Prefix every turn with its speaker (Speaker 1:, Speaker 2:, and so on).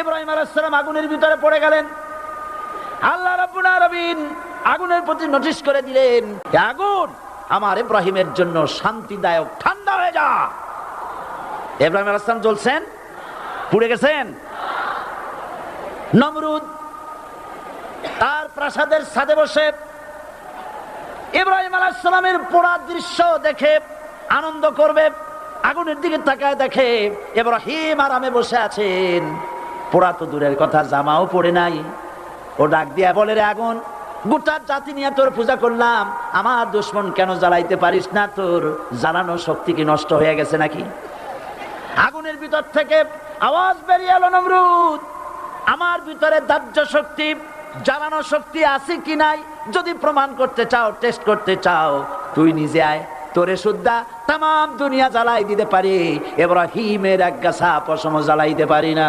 Speaker 1: ইব্রাহিম আলাইসালাম আগুনের ভিতরে পড়ে গেলেন। আল্লাহ আলামিন আগুনের প্রতি নোটিশ করে দিলেন আগুন, আমার ইব্রাহিমের জন্য শান্তিদায়ক ঠান্ডা হয়ে যা। ইব্রাহিম আলাইসালাম জ্বলছেন। পুড়ে গেছেন। নমরুদ তার প্রাসাদের সাথে বসে ইব্রাহিম আলাইসালামের পোড়া দৃশ্য দেখে আনন্দ করবে, আগুনের দিকে তাকায় দেখে ইব্রাহিম আরামে বসে আছেন। পোড়া তো দূরের কথা, জামাও পড়ে নাই। ও ডাক দিয়া বলে রে আগুন, গোটা জাতি নিয়ে তোর পূজা করলাম, আমার দুশ্মন কেন জ্বালাইতে পারিস না তোর? জ্বালানো শক্তি কি নষ্ট হয়ে গেছে নাকি? আগুনের ভিতর থেকে আওয়াজ বেরিয়ে এলো নমরুদ। আমার ভিতরে দাহ্য শক্তি, জ্বালানো শক্তি আছে কি নাই? যদি প্রমাণ করতে চাও টেস্ট করতে চাও, তুই নিজে আয়। তোরে সুদ্ধা তাম দুনিয়া জ্বালাই দিতে পারি। এবার হিমের এক গাছা পশম জ্বালাইতে পারি না।